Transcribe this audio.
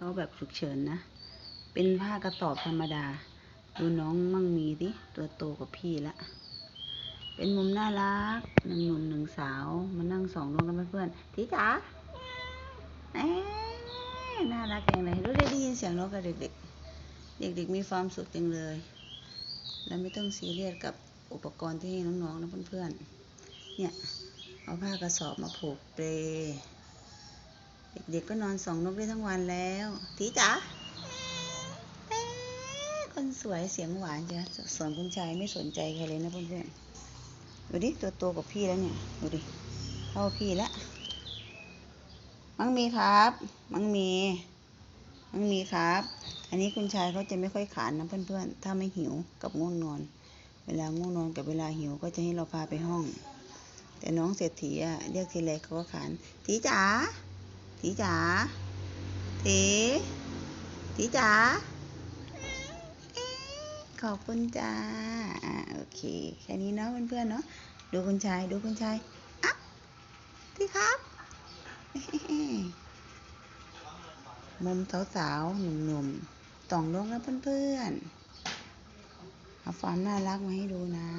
เขาแบบฉุกเฉินนะ เป็นผ้ากระสอบธรรมดา ดูน้องมั่งมีดิตัวโตกว่าพี่ละ เป็นมุมน่ารักหนึ่งหนุ่มหนึ่งสาวมานั่งสองนกกันเพื่อนๆทีจ๋าเอ๊ะน่ารักจังเลยรู้ได้ได้ยินเสียงนกกับเด็กๆ เด็กๆมีความสุขจังเลย แล้วไม่ต้องซีเรียสกับอุปกรณ์ที่ให้น้องๆนะเพื่อนๆ เนี่ยเอาผ้ากระสอบมาผูกเปล เด็กๆก็นอนสองนกได้ทั้งวันแล้วทีจ๋าเอ๊ะคนสวยเสียงหวานจ้ะส่วนคุณชายไม่สนใจใครเลยนะเพื่อนๆดูดิตัวโตกว่าพี่แล้วเนี่ยดูดิเท่าพี่แล้วมังมีครับ มังมีมังมีครับ อันนี้คุณชายเขาจะไม่ค่อยขานนะเพื่อนๆ ถ้าไม่หิวกับง่วงนอน เวลาง่วงนอนกับเวลาหิวก็จะให้เราพาไปห้อง แต่น้องเศรษฐีอะเรียกทีไรเขาก็ขานถีจ๋า ถีจ๋าถีถีจ๋าขอบคุณจ้าอ่าโอเค แค่นี้เนาะเพื่อนๆเนาะดูคุณชายดูคุณชายอะทีครับ มุมสาวๆหนุ่มๆต่องลงแล้วเพื่อนๆเอาความน่ารักมาให้ดูนะ